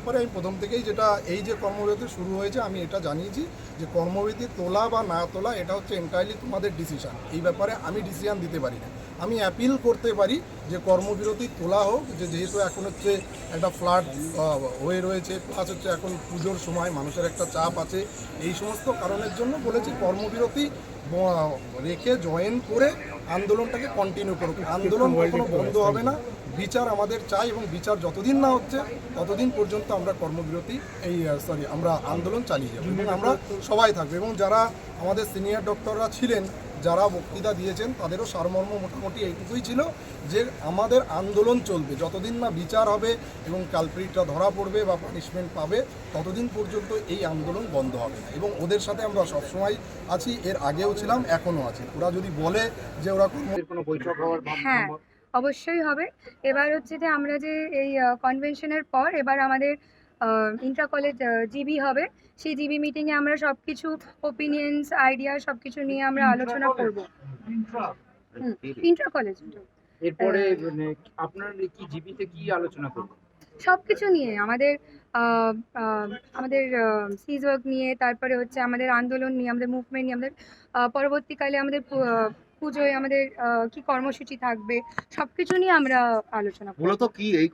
ব্যাপারে আমি প্রথম থেকেই যেটা, এই যে কর্মবিরতি শুরু হয়েছে, আমি এটা জানিয়েছি যে কর্মবিরতি তোলা বা না তোলা, এটা হচ্ছে এন্টায়ারলি তোমাদের ডিসিশান এই ব্যাপারে আমি ডিসিশন দিতে পারি না। আমি অ্যাপিল করতে পারি যে কর্মবিরতি তোলা হোক, যে যেহেতু এখন হচ্ছে একটা ফ্লাড হয়ে রয়েছে প্লাস হচ্ছে এখন পুজোর সময় মানুষের একটা চাপ আছে, এই সমস্ত কারণের জন্য বলেছি কর্মবিরতি রেখে জয়েন করে আন্দোলনটাকে কন্টিনিউ করুক। আন্দোলন কখনো বন্ধ হবে না। বিচার আমাদের চাই এবং বিচার যতদিন না হচ্ছে ততদিন পর্যন্ত আমরা কর্মবিরতি এই সরি আমরা আন্দোলন চালিয়ে যাব। এবং আমরা সবাই থাকব এবং যারা আমাদের সিনিয়র ডক্টররা ছিলেন যারা বক্তৃতা দিয়েছেন তাদেরও সারমর্ম মোটামুটি এইটুকুই ছিল যে আমাদের আন্দোলন চলবে। যতদিন না বিচার হবে এবং কালপ্রিটটা ধরা পড়বে বা পানিশমেন্ট পাবে ততদিন পর্যন্ত এই আন্দোলন বন্ধ হবে না। এবং ওদের সাথে আমরা সবসময় আছি এর আগেও ছিলাম এখনও আছি। ওরা যদি বলে যে ওরা কোনো বৈঠক হওয়ার হ্যাঁ অবশ্যই হবে। এবার হচ্ছে যে আমরা যে এই কনভেনশনের পর এবার আমাদের ইন্ট্রা কলেজ জিবি হবে। সেই জিবি মিটিংয়ে আমরা সব কিছু ওপিনিয়ন্স আইডিয়া সব কিছু নিয়ে আমরা আলোচনা করব। ইন্ট্রা কলেজ এরপরে মানে আপনার কি জিবিতে কি আলোচনা করবেন সব কিছু নিয়ে আমাদের আহ, আহ, আমাদের সিজ ওয়ার্ক নিয়ে তারপরে হচ্ছে আমাদের আন্দোলন নিয়ে আমাদের মুভমেন্ট নিয়ে আমাদের আহ, পরবর্তীকালে আমাদের আহ, পুজোয় আমাদের আহ, কি কর্মসূচি থাকবে সব কিছু নিয়ে আমরা আলোচনা করব। মূলত কি এই